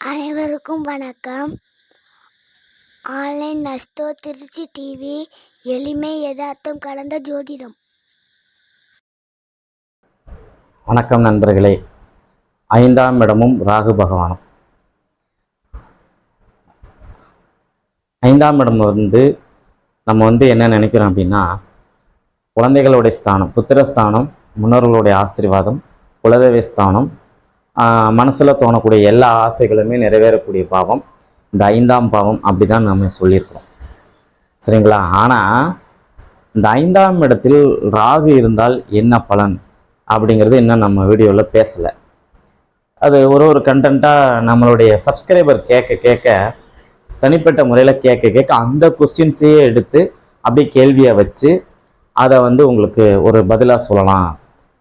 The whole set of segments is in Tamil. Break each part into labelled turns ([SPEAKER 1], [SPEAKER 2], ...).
[SPEAKER 1] அனைவருக்கும் வணக்கம். ஆன்லைன் நஸ்தோ திருச்சி டிவி எளிமை யதார்த்தம் கலந்த ஜோதிடம்.
[SPEAKER 2] வணக்கம் நண்பர்களே. ஐந்தாம் இடமும் ராகு பகவானும். ஐந்தாம் இடம் வந்து நம்ம வந்து என்ன நினைக்கிறோம் அப்படின்னா குழந்தைகளுடைய ஸ்தானம் புத்திரஸ்தானம் முன்னோர்களுடைய ஆசீர்வாதம் குலதெய்வ ஸ்தானம் மனசில் தோணக்கூடிய எல்லா ஆசைகளுமே நிறைவேறக்கூடிய பாவம். இந்த ஐந்தாம் பாவம் அப்படி தான் நம்ம சொல்லியிருக்கிறோம். சரிங்களா? ஆனால் இந்த ஐந்தாம் இடத்தில் ராகு இருந்தால் என்ன பலன் அப்படிங்கிறது இன்னும் நம்ம வீடியோவில் பேசலை. அது ஒரு ஒரு கண்டென்ட்டாக நம்மளுடைய சப்ஸ்கிரைபர் கேட்க கேட்க தனிப்பட்ட முறையில் கேட்க கேட்க அந்த கொஸ்டின்ஸையே எடுத்து அப்படியே கேள்வியை வச்சு அதை வந்து உங்களுக்கு ஒரு பதிலாக சொல்லலாம்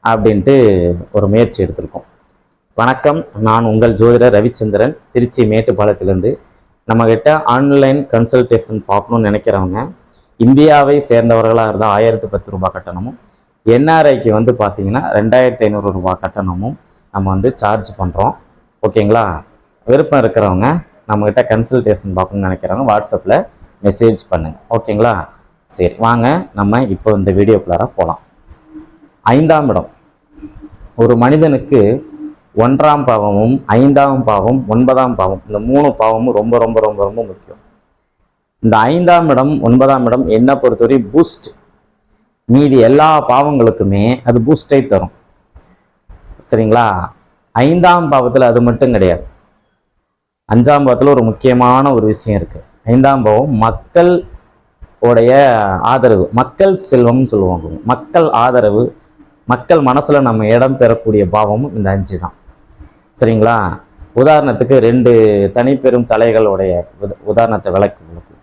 [SPEAKER 2] அப்படின்ட்டு ஒரு முயற்சி எடுத்திருக்கோம். வணக்கம். நான் உங்கள் ஜோதிடர் ரவிச்சந்திரன் திருச்சி மேட்டுப்பாளையத்திலேருந்து. நம்மக்கிட்ட ஆன்லைன் கன்சல்டேஷன் பார்க்கணும்னு நினைக்கிறவங்க இந்தியாவை சேர்ந்தவர்களாக இருந்தால் ஆயிரத்து பத்து ரூபாய் கட்டணமும் என்ஆர்ஐக்கு வந்து பார்த்தீங்கன்னா ரெண்டாயிரத்தி ஐநூறு ரூபாய் கட்டணமும் நம்ம வந்து சார்ஜ் பண்ணுறோம் ஓகேங்களா? விருப்பம் இருக்கிறவங்க நம்மக்கிட்ட கன்சல்டேஷன் பார்க்கணும்னு நினைக்கிறவங்க வாட்ஸ்அப்பில் மெசேஜ் பண்ணுங்கள் ஓகேங்களா? சரி வாங்க. நம்ம இப்போ இந்த வீடியோக்குள்ளார போகலாம் ஐந்தாம் இடம். ஒரு மனிதனுக்கு ஒன்றாம் பாவமும் ஐந்தாம் பாவம் ஒன்பதாம் பாவம் இந்த மூணு பாவமும் ரொம்ப ரொம்ப ரொம்ப ரொம்ப முக்கியம். இந்த ஐந்தாம் இடம் ஒன்பதாம் இடம் என்ன பொறுத்தவரை பூஸ்ட் மீதி எல்லா பாவங்களுக்குமே அது பூஸ்டை தரும். சரிங்களா? ஐந்தாம் பாவத்தில் அது மட்டும் கிடையாது. அஞ்சாம் பாவத்தில் ஒரு முக்கியமான ஒரு விஷயம் இருக்குது ஐந்தாம் பாவம் மக்கள் உடைய ஆதரவு. மக்கள் செல்வம்னு சொல்லுவாங்க. மக்கள் ஆதரவு மக்கள் மனசில் நம்ம இடம் பெறக்கூடிய பாவமும் இந்த அஞ்சு தான். சரிங்களா? உதாரணத்துக்கு ரெண்டு தனிப்பெரும் தலைகளுடைய உத- உதாரணத்தை விளக்கு கொடுக்கும்.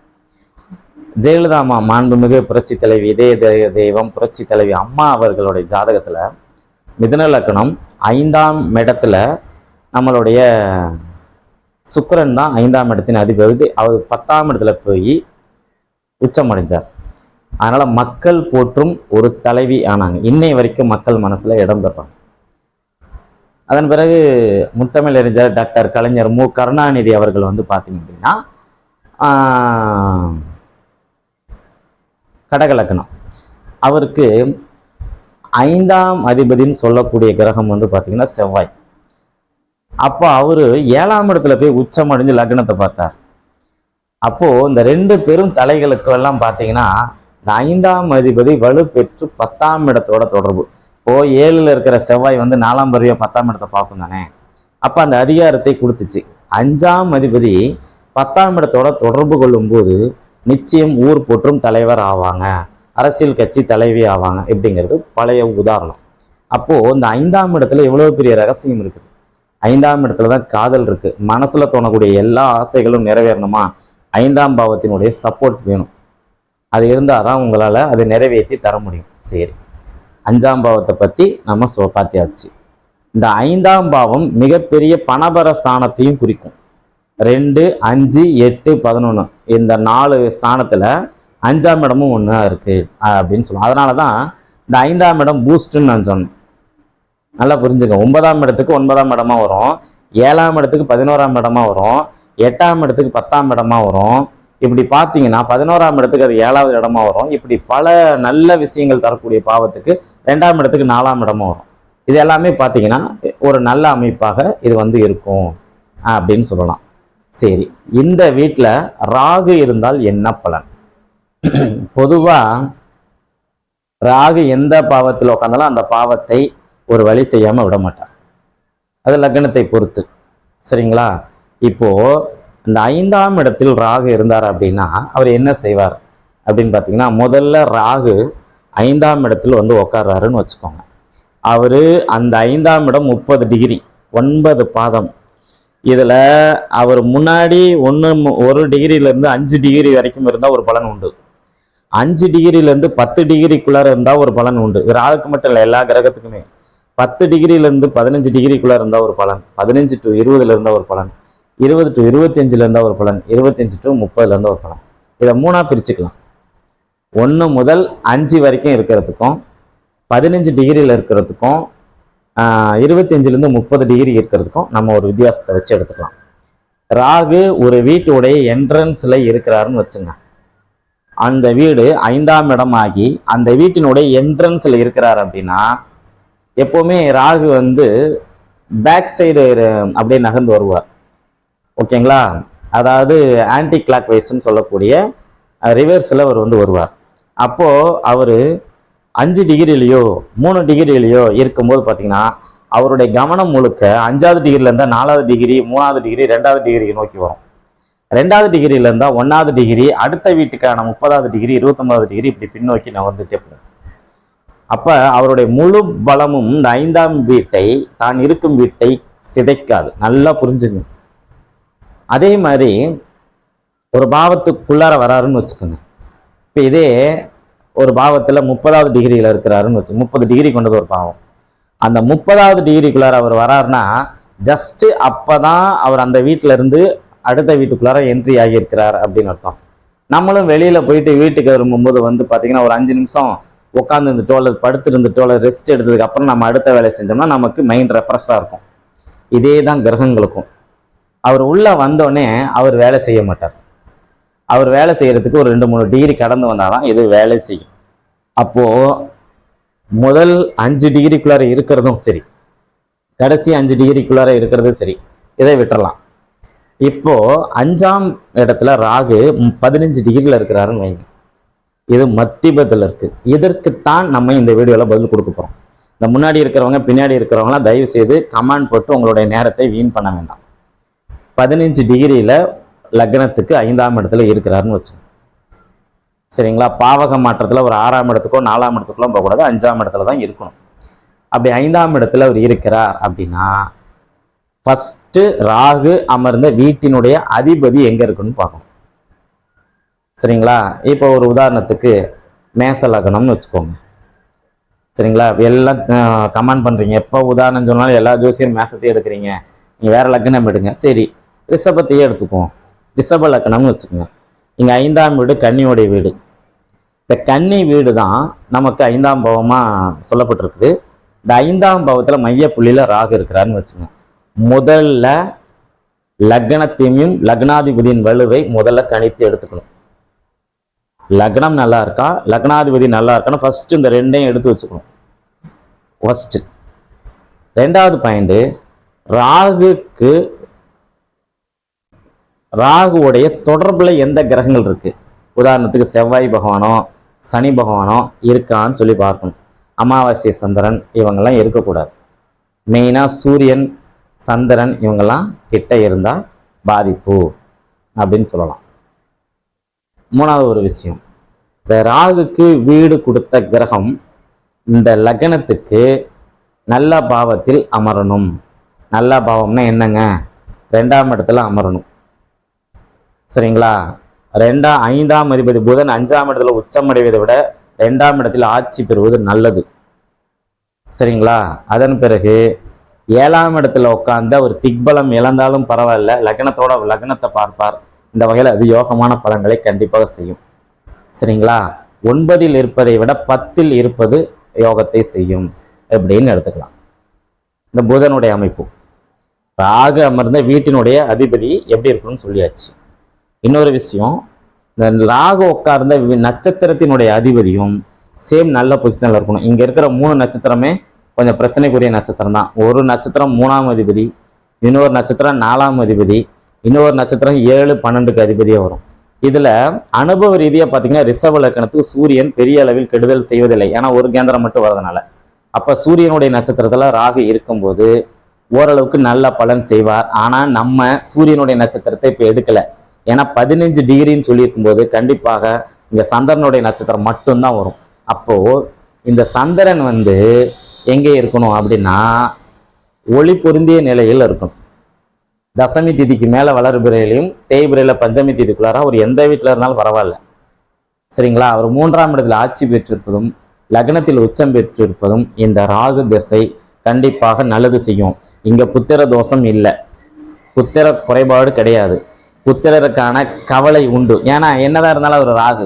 [SPEAKER 2] ஜெயலலிதா அம்மா மாண்புமிகு புரட்சி தலைவி இதய தெய்வம் புரட்சி தலைவி அம்மா அவர்களுடைய ஜாதகத்தில் மிதன லக்கணம் ஐந்தாம் இடத்துல நம்மளுடைய சுக்கரன் தான் ஐந்தாம் இடத்தின் அதிபதி. அவர் பத்தாம் இடத்துல போய் உச்சம் அடைஞ்சார் மக்கள் போற்றும் ஒரு தலைவி ஆனாங்க. இன்னை வரைக்கும் மக்கள் மனசில் இடம் பெறாங்க அதன் பிறகு முத்தமிழ் அறிஞர் டாக்டர் கலைஞர் மு. கருணாநிதி அவர்கள் வந்து பார்த்தீங்க அப்படின்னா ஆஹ், கடகலக்கணம். அவருக்கு ஐந்தாம் அதிபதின்னு சொல்லக்கூடிய கிரகம் வந்து பார்த்தீங்கன்னா செவ்வாய். அப்போ அவரு ஏழாம் இடத்துல போய் உச்சம் அடைஞ்சு லக்னத்தை பார்த்தார். அப்போ இந்த ரெண்டு பெரும் தலைகளுக்கு எல்லாம் பார்த்தீங்கன்னா இந்த ஐந்தாம் அதிபதி வலுப்பெற்று பத்தாம் இடத்தோட தொடர்பு. இப்போ ஏழில் இருக்கிற செவ்வாய் வந்து நாலாம் பருவியா பத்தாம் இடத்தை பார்க்கும் தானே? அப்போ அந்த அதிகாரத்தை கொடுத்துச்சு. அஞ்சாம் அதிபதி பத்தாம் இடத்தோட தொடர்பு கொள்ளும்போது நிச்சயம் ஊர் போற்றும் தலைவர் ஆவாங்க. அரசியல் கட்சி தலைவி ஆவாங்க இப்படிங்கிறது பழைய உதாரணம். அப்போது இந்த ஐந்தாம் இடத்துல எவ்வளோ பெரிய ரகசியம் இருக்குது? ஐந்தாம் இடத்துல தான் காதல் இருக்குது மனசில் தோணக்கூடிய எல்லா ஆசைகளும் நிறைவேறணுமா? ஐந்தாம் பாவத்தினுடைய சப்போர்ட் வேணும். அது இருந்தால் தான் உங்களால் அதை நிறைவேற்றி தர முடியும். சரி. அஞ்சாம் பாவத்தை பற்றி நம்ம சொ பார்த்தியாச்சு இந்த ஐந்தாம் பாவம் மிகப்பெரிய பணபர ஸ்தானத்தையும் குறிக்கும். ரெண்டு அஞ்சு எட்டு பதினொன்று இந்த நாலு ஸ்தானத்தில் அஞ்சாம் இடமும் ஒன்றா இருக்குது அப்படின்னு சொல்லுவோம். அதனால தான் இந்த ஐந்தாம் இடம் பூஸ்ட்டுன்னு நான் சொன்னேன். நல்லா புரிஞ்சுக்க. ஒன்பதாம் இடத்துக்கு ஒன்பதாம் இடமா வரும். ஏழாம் இடத்துக்கு பதினோராம் இடமா வரும். எட்டாம் இடத்துக்கு பத்தாம் இடமா வரும். இப்படி பார்த்தீங்கன்னா பதினோராம் இடத்துக்கு அது ஏழாவது இடமா வரும். இப்படி பல நல்ல விஷயங்கள் தரக்கூடிய பாவத்துக்கு ரெண்டாம் இடத்துக்கு நாலாம் இடமும் வரும். இது எல்லாமே பார்த்தீங்கன்னா ஒரு நல்ல அமைப்பாக இது வந்து இருக்கும் அப்படின்னு சொல்லலாம். சரி இந்த வீட்டில் ராகு இருந்தால் என்ன பலன்? பொதுவாக ராகு எந்த பாவத்தில் உட்காந்தாலும் அந்த பாவத்தை ஒரு வழி செய்யாமல் விட மாட்டார் அது லக்னத்தை பொறுத்து. சரிங்களா? இப்போது இந்த ஐந்தாம் இடத்தில் ராகு இருந்தார் அப்படின்னா அவர் என்ன செய்வார்? அப்படின்னு பார்த்தீங்கன்னா முதல்ல ராகு ஐந்தாம் இடத்தில் வந்து உட்கார்றாருன்னு வச்சுக்கோங்க. அவர் அந்த ஐந்தாம் இடம் முப்பது டிகிரி ஒன்பது பாதம். இதில் அவர் முன்னாடி ஒன்று ஒரு டிகிரியிலேருந்து அஞ்சு டிகிரி வரைக்கும் இருந்தால் ஒரு பலன் உண்டு. அஞ்சு டிகிரிலேருந்து பத்து டிகிரிக்குள்ளார இருந்தால் ஒரு பலன் உண்டு. இது ராகுக்கு மட்டும் இல்லை எல்லா கிரகத்துக்குமே. பத்து டிகிரிலேருந்து பதினஞ்சு டிகிரிக்குள்ளே இருந்தால் ஒரு பலன். பதினஞ்சு டு இருபதுல இருந்தால் ஒரு பலன். இருபது டு இருபத்தஞ்சுல இருந்தால் ஒரு பலன். இருபத்தஞ்சு டு முப்பதுல இருந்தால் ஒரு பலன். இதை மூணாக பிரிச்சுக்கலாம். ஒன்று முதல் அஞ்சு வரைக்கும் இருக்கிறதுக்கும் பதினஞ்சு டிகிரியில் இருக்கிறதுக்கும் இருபத்தஞ்சிலேருந்து முப்பது டிகிரி இருக்கிறதுக்கும் நம்ம ஒரு வித்தியாசத்தை வச்சு எடுத்துக்கலாம். ராகு ஒரு வீட்டுடைய என்ட்ரன்ஸில் இருக்கிறாருன்னு வச்சுங்க. அந்த வீடு ஐந்தாம் இடமாகி அந்த வீட்டினுடைய என்ட்ரன்ஸில் இருக்கிறார் அப்படின்னா எப்போவுமே ராகு வந்து பேக் சைடு அப்படியே நகர்ந்து வருவார். ஓகேங்களா? அதாவது ஆன்டி கிளாக் வைஸ்ன்னு சொல்லக்கூடிய ரிவர்ஸில் அவர் வந்து வருவார். அப்போது அவர் அஞ்சு டிகிரிலேயோ மூணு டிகிரிலேயோ இருக்கும்போது பார்த்தீங்கன்னா அவருடைய கவனம் முழுக்க அஞ்சாவது டிகிரிலேருந்தால் நாலாவது டிகிரி மூணாவது டிகிரி ரெண்டாவது டிகிரி நோக்கி வரும். ரெண்டாவது டிகிரில ஒன்றாவது டிகிரி அடுத்த வீட்டுக்கான முப்பதாவது டிகிரி இருபத்தொம்பதாவது டிகிரி இப்படி பின்னோக்கி நான் வந்துட்டே போகும். அப்போ அவருடைய முழு பலமும் இந்த ஐந்தாம் வீட்டை தான் இருக்கும் வீட்டை சிதைக்காது. நல்லா புரிஞ்சுங்க. அதே மாதிரி ஒரு பாவத்துக்குள்ளார வராருன்னு வச்சுக்கோங்க. இப்போ இதே ஒரு பாவத்தில் முப்பதாவது டிகிரியில் இருக்கிறாருன்னு வச்சு முப்பது டிகிரி கொண்டது ஒரு பாவம். அந்த முப்பதாவது டிகிரிக்குள்ளார அவர் வராருன்னா அப்போ தான் அவர் அந்த வீட்டிலேருந்து அடுத்த வீட்டுக்குள்ளார என்ட்ரி ஆகியிருக்கிறார் அப்படின்னு அர்த்தம். நம்மளும் வெளியில் போயிட்டு வீட்டுக்கு வரும்போது வந்து பார்த்திங்கன்னா ஒரு அஞ்சு நிமிஷம் உட்காந்து இருந்துட்டோ அல்லது படுத்து இருந்துட்டோ அல்லது ரெஸ்ட் எடுத்ததுக்கு அப்புறம் நம்ம அடுத்த வேலை செஞ்சோம்னா நமக்கு மைண்ட் ரெஃப்ரெஷ்ஷாக இருக்கும். இதே தான் கிரகங்களுக்கும். அவர் உள்ளே வந்தோடனே அவர் வேலை செய்ய மாட்டார். அவர் வேலை செய்கிறதுக்கு ஒரு ரெண்டு மூணு டிகிரி கடந்து வந்தாதான் இது வேலை செய்யும். அப்போது முதல் அஞ்சு டிகிரிக்குள்ளார இருக்கிறதும் சரி. கடைசி அஞ்சு டிகிரிக்குள்ளார இருக்கிறதும் சரி. இதை விட்டுறலாம். இப்போது அஞ்சாம் இடத்துல ராகு பதினஞ்சு டிகிரியில் இருக்கிறாருன்னு வைங்க. இது மத்திபத்தில் இருக்குது இதற்குத்தான் நம்ம இந்த வீடியோவில் பதில் கொடுக்க போகிறோம் இந்த முன்னாடி இருக்கிறவங்க பின்னாடி இருக்கிறவங்களாம் தயவு செய்து கமெண்ட் போட்டு உங்களுடைய நேரத்தை வீண் பண்ண வேண்டாம். பதினஞ்சு டிகிரியில் லக்னத்துக்கு ஐந்தாம் இடத்துல இருக்கிறாருன்னு வச்சுக்கோங்க. சரிங்களா? பாவக மாற்றத்தில் ஒரு ஆறாம் இடத்துக்கோ நாலாம் இடத்துக்குள்ள போகக்கூடாது. அஞ்சாம் இடத்துல தான் இருக்கணும். அப்படி ஐந்தாம் இடத்துல அவர் இருக்கிறார் அப்படின்னா ஃபஸ்ட்டு ராகு அமர்ந்த வீட்டினுடைய அதிபதி எங்கே இருக்குன்னு பார்க்கணும். சரிங்களா? இப்போ ஒரு உதாரணத்துக்கு மேச லக்னம்னு வச்சுக்கோங்க. சரிங்களா? எல்லாம் கமெண்ட் பண்ணுறீங்க எப்போ உதாரணம் சொன்னாலும் எல்லா ஜோசியரும் மேசத்தையும் எடுக்கிறீங்க. நீங்கள் வேறு லக்னம் எடுங்க. சரி ரிஷபத்தையே எடுத்துக்குவோம். ரிஷப லக்னம்னு வச்சுக்கோங்க. இங்கே ஐந்தாம் வீடு கன்னியோடைய வீடு. இந்த கன்னி வீடு தான் நமக்கு ஐந்தாம் பாவமாக சொல்லப்பட்டிருக்குது. இந்த ஐந்தாம் பாவத்தில் மையப்புள்ளியில் ராகு இருக்கிறாருன்னு வச்சுக்கோங்க. முதல்ல லக்னத்தையும் லக்னாதிபதியின் வலுவை முதல்ல கணித்து எடுத்துக்கணும். லக்னம் நல்லா இருக்கா? லக்னாதிபதி நல்லா இருக்கான்னு ஃபர்ஸ்ட் இந்த ரெண்டையும் எடுத்து வச்சுக்கணும். ஃபஸ்ட்டு ரெண்டாவது பாயிண்ட்டு ராகுக்கு ராகுவுடைய தொடர்பில் எந்த கிரகங்கள் இருக்குது உதாரணத்துக்கு செவ்வாய் பகவானோ சனி பகவானோ இருக்கான்னு சொல்லி பார்க்கணும். அமாவாசை சந்திரன் இவங்கெல்லாம் இருக்கக்கூடாது. மெயினாக சூரியன் சந்திரன் இவங்கெல்லாம் கிட்ட இருந்தால் பாதிப்பு அப்படின்னு சொல்லலாம். மூணாவது ஒரு விஷயம். இந்த ராகுக்கு வீடு கொடுத்த கிரகம் இந்த லக்னத்துக்கு நல்ல பாவத்தில் அமரணும். நல்ல பாவம்னா என்னங்க? ரெண்டாம் இடத்துல அமரணும். சரிங்களா? ரெண்டாம் ஐந்தாம் அதிபதி புதன் அஞ்சாம் இடத்துல உச்சம் அடைவதை விட ரெண்டாம் இடத்தில் ஆட்சி பெறுவது நல்லது. சரிங்களா? அதன் பிறகு ஏழாம் இடத்துல உட்கார்ந்த அவர் திக்பலம் இழந்தாலும் பரவாயில்ல. லக்னத்தோட லக்னத்தை பார்ப்பார். இந்த வகையில் அது யோகமான பலன்களை கண்டிப்பாக செய்யும். சரிங்களா? ஒன்பதில் இருப்பதை விட பத்தில் இருப்பது யோகத்தை செய்யும் அப்படின்னு எடுத்துக்கலாம். இந்த புதனுடைய அமைப்பு. ராகு அமர்ந்த வீட்டினுடைய அதிபதி எப்படி இருக்கணும்னு சொல்லியாச்சு. இன்னொரு விஷயம் இந்த ராகு உட்கார்ந்த வி- நட்சத்திரத்தினுடைய அதிபதியும் சேம் நல்ல பொசிஷனில் இருக்கணும். இங்கே இருக்கிற மூணு நட்சத்திரமே கொஞ்சம் பிரச்சனைக்குரிய நட்சத்திரம் தான். ஒரு நட்சத்திரம் மூணாம் அதிபதி இன்னொரு நட்சத்திரம் நாலாம் அதிபதி இன்னொரு நட்சத்திரம் ஏழு பன்னெண்டுக்கு அதிபதியாக வரும். இதில் அனுபவ ரீதியாக பார்த்தீங்கன்னா ரிஷப லக்கணத்துக்கு சூரியன் பெரிய அளவில் கெடுதல் செய்வதில்லை. ஏன்னா ஒரு கேந்திரம் மட்டும் வரதுனால அப்போ சூரியனுடைய நட்சத்திரத்தில் ராகு இருக்கும்போது ஓரளவுக்கு நல்ல பலன் செய்வார். ஆனால் நம்ம சூரியனுடைய நட்சத்திரத்தை இப்போ எடுக்கலை. ஏன்னா பதினஞ்சு டிகிரின்னு சொல்லியிருக்கும்போது கண்டிப்பாக இந்த சந்திரனுடைய நட்சத்திரம் மட்டும்தான் வரும். அப்போ இந்த சந்திரன் வந்து எங்கே இருக்கணும் அப்படின்னா ஒளி பொருந்திய நிலையில் இருக்கணும். தசமி திதிக்கு மேலே வளர்பிறையிலையும் தேய்பிரையில் பஞ்சமி திதிக்குள்ளார அவர் எந்த வீட்டில் இருந்தாலும் பரவாயில்ல. சரிங்களா? அவர் மூன்றாம் இடத்தில் ஆட்சி பெற்றிருப்பதும் லக்னத்தில் உச்சம் பெற்றிருப்பதும் இந்த ராகு திசை கண்டிப்பாக நல்லது செய்யும். இங்கே புத்திர தோஷம் இல்லை. புத்திர குறைபாடு கிடையாது. புத்திரருக்கான கவலை உண்டு. ஏன்னா என்னதான் இருந்தாலும் அவர் ராகு.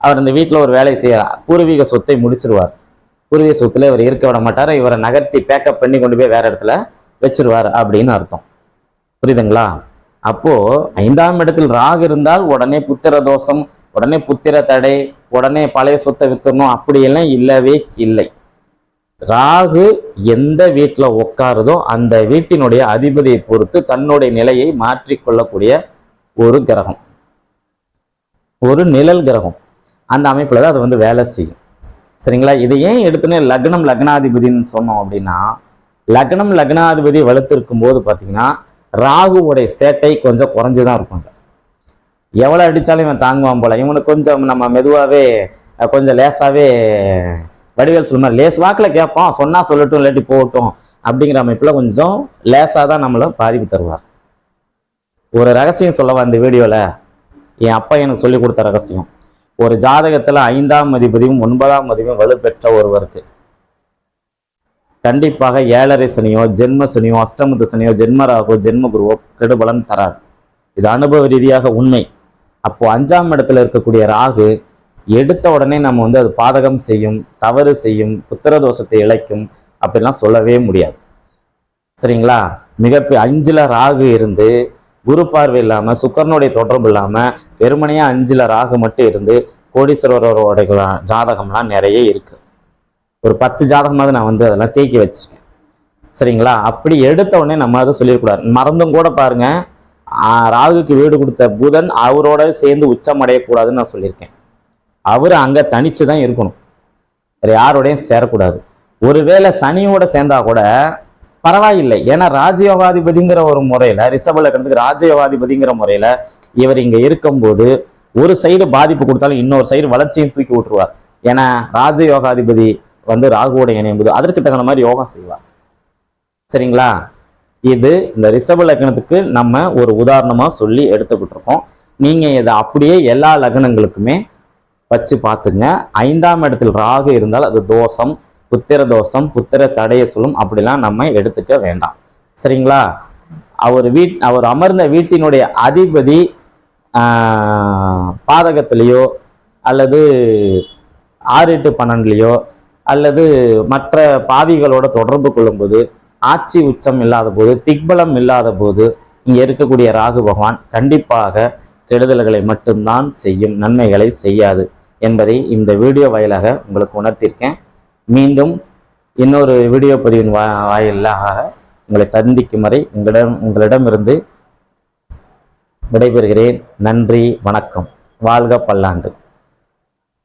[SPEAKER 2] அவர் இந்த வீட்டில் ஒரு வேலை செய்யலாம். பூர்வீக சொத்தை முடிச்சிருவார். பூர்வீக சொத்துல இவர் இருக்க விட மாட்டார். இவரை நகர்த்தி பேக்கப் பண்ணி கொண்டு போய் வேற இடத்துல வச்சிருவார் அப்படின்னு அர்த்தம். புரியுதுங்களா? அப்போ ஐந்தாம் இடத்தில் ராகு இருந்தால் உடனே புத்திர தோஷம் உடனே புத்திர தடை உடனே பழைய சொத்தை வித்துடணும். அப்படியெல்லாம் இல்லவே இல்லை. ராகு எந்த வீட்டில் உட்காருதோ அந்த வீட்டினுடைய அதிபதியை பொறுத்து தன்னுடைய நிலையை மாற்றிக்கொள்ளக்கூடிய ஒரு கிரகம். ஒரு நிழல் கிரகம். அந்த அமைப்பில் தான் அது வந்து வேலை செய்யும். சரிங்களா? இதை ஏன் எடுத்துனே லக்னம் லக்னாதிபதின்னு சொன்னோம் அப்படின்னா லக்னம் லக்னாதிபதி வலுத்திருக்கும் போது பார்த்தீங்கன்னா ராகுவோடைய சேட்டை கொஞ்சம் குறைஞ்சு தான் இருக்கும். எவ்வளோ அடித்தாலும் இவன் தாங்குவான் போல். இவனுக்கு கொஞ்சம் நம்ம மெதுவாகவே கொஞ்சம் லேசாகவே வடிவேல் சொன்னார் லேஸ் வாக்கில் கேட்போம் சொன்னால் சொல்லட்டும் இல்லாட்டி போகட்டும். அப்படிங்கிற அமைப்பில் கொஞ்சம் லேசாக தான் நம்மளை பாதிப்பு தருவார். ஒரு ரகசியம் சொல்லவா இந்த வீடியோவில் என் அப்பா எனக்கு சொல்லி கொடுத்த ரகசியம். ஒரு ஜாதகத்தில் ஐந்தாம் மதிபதியும் ஒன்பதாம் மதிப்பும் வலுப்பெற்ற ஒருவருக்கு. கண்டிப்பாக ஏழரை சனியோ ஜென்ம சனியோ அஷ்டமத்து சனியோ ஜென்மராகோ ஜென்ம குருவோ கெடுபலன் தராது. இது அனுபவ ரீதியாக உண்மை. அப்போ அஞ்சாம் இடத்துல இருக்கக்கூடிய ராகு எடுத்த உடனே நம்ம வந்து அது பாதகம் செய்யும் தவறு செய்யும் புத்திர தோஷத்தை இழைக்கும் அப்படிலாம் சொல்லவே முடியாது. சரிங்களா? மிக அஞ்சில் ராகு இருந்து குரு பார்வை இல்லாமல் சுக்கரனுடைய தொடர்பு இல்லாமல் வெறுமனையாக அஞ்சில் ராகு மட்டும் இருந்து கோடீஸ்வரரோட ஜாதகம்லாம் நிறைய இருக்குது ஒரு பத்து ஜாதகமாவது நான் வந்து அதெல்லாம் தேக்கி வச்சுருக்கேன். சரிங்களா? அப்படி எடுத்த உடனே நம்ம அதை சொல்லிடக்கூடாது. மறந்தும் கூட பாருங்க. ராகுக்கு வீடு கொடுத்த புதன் அவரோட சேர்ந்து உச்சம் அடையக்கூடாதுன்னு நான் சொல்லியிருக்கேன். அவர் அங்கே தனிச்சு தான் இருக்கணும். வேற யாரோடையும் சேரக்கூடாது. ஒருவேளை சனியோட சேர்ந்தா கூட பரவாயில்லை. ஏன்னா ராஜயோகாதிபதிங்கிற ஒரு முறையில ரிஷப லக்னத்துக்கு ராஜயோகாதிபதிங்கிற முறையில இவர் இங்க இருக்கும்போது ஒரு சைடு பாதிப்பு கொடுத்தாலும் இன்னொரு சைடு வளர்ச்சியும் தூக்கி விட்டுருவார். ஏன்னா ராஜயோகாதிபதி வந்து ராகுவோட இணையும் போது அதற்கு தகுந்த மாதிரி யோகா செய்வார். சரிங்களா? இது இந்த ரிஷப லக்னத்துக்கு நம்ம ஒரு உதாரணமா சொல்லி எடுத்துக்கிட்டு இருக்கோம் நீங்க இதை அப்படியே எல்லா லக்னங்களுக்குமே வச்சு பார்த்துங்க. ஐந்தாம் இடத்தில் ராகு இருந்தால் அது தோஷம். புத்திர தோஷம் புத்திர தடையை சொல்லும் அப்படிலாம் நம்ம எடுத்துக்க வேண்டாம். சரிங்களா? அவர் வீட் அவர் அமர்ந்த வீட்டினுடைய அதிபதி பாதகத்திலேயோ அல்லது ஆறு எட்டு பன்னெண்டுலேயோ அல்லது மற்ற பாவிகளோட தொடர்பு கொள்ளும்போது ஆட்சி உச்சம் இல்லாத போது திக்பலம் இல்லாத போது இங்கே இருக்கக்கூடிய ராகு பகவான் கண்டிப்பாக கெடுதல்களை மட்டும்தான் செய்யும் நன்மைகளை செய்யாது என்பதை இந்த வீடியோ வாயிலாக உங்களுக்கு உணர்த்தியிருக்கேன். மீண்டும் இன்னொரு வீடியோ பதிவின் வா வாயிலாக உங்களை சந்திக்கும் வரை உங்களிடம் உங்களிடமிருந்து விடைபெறுகிறேன். நன்றி வணக்கம். வாழ்க பல்லாண்டு.